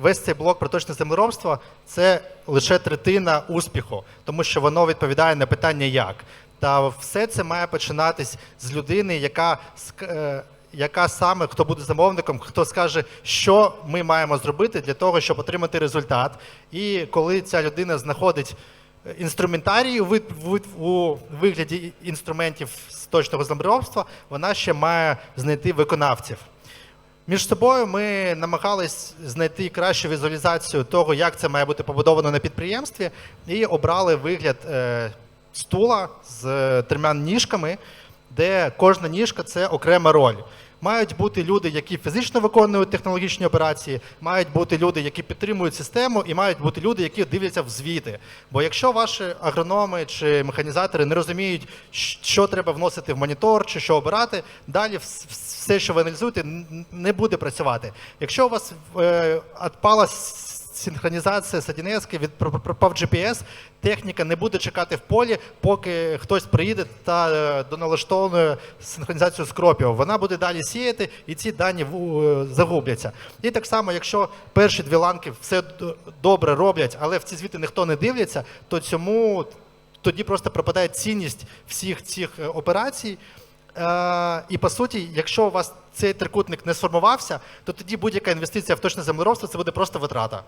весь цей блок про точне землеробство це лише третина успіху, тому що воно відповідає на питання як. Та все це має починатись з людини, яка е, яка саме хто буде замовником, хто скаже, що ми маємо зробити для того, щоб отримати результат. І коли ця людина знаходить е, інструментарій у вигляді інструментів з точного землеробства, вона ще має знайти виконавців. Між собою ми намагались знайти кращу візуалізацію того, як це має бути побудовано на підприємстві, і обрали вигляд е, стула з е, трьома ніжками, де кожна ніжка це окрема роль. Мають бути люди, які фізично виконують технологічні операції, мають бути люди, які підтримують систему, і мають бути люди, які дивляться в звіти. Бо якщо ваші агрономи чи механізатори не розуміють, що треба вносити в монітор чи що обирати, далі вс- вс- все, що ви аналізуєте, не буде працювати. Якщо у вас е, відпала с- синхронізація 1С від про- про- пропав GPS, техніка не буде чекати в полі, поки хтось приїде та е, доналаштовує синхронізацію з кропів. Вона буде далі сіяти, і ці дані е, загубляться. І так само, якщо перші дві ланки все добре роблять, але в ці звіти ніхто не дивляться, то цьому тоді просто пропадає цінність всіх цих е, операцій. Е, і по суті, якщо у вас цей трикутник не сформувався, то тоді будь-яка інвестиція в точне землеробство це буде просто витрата.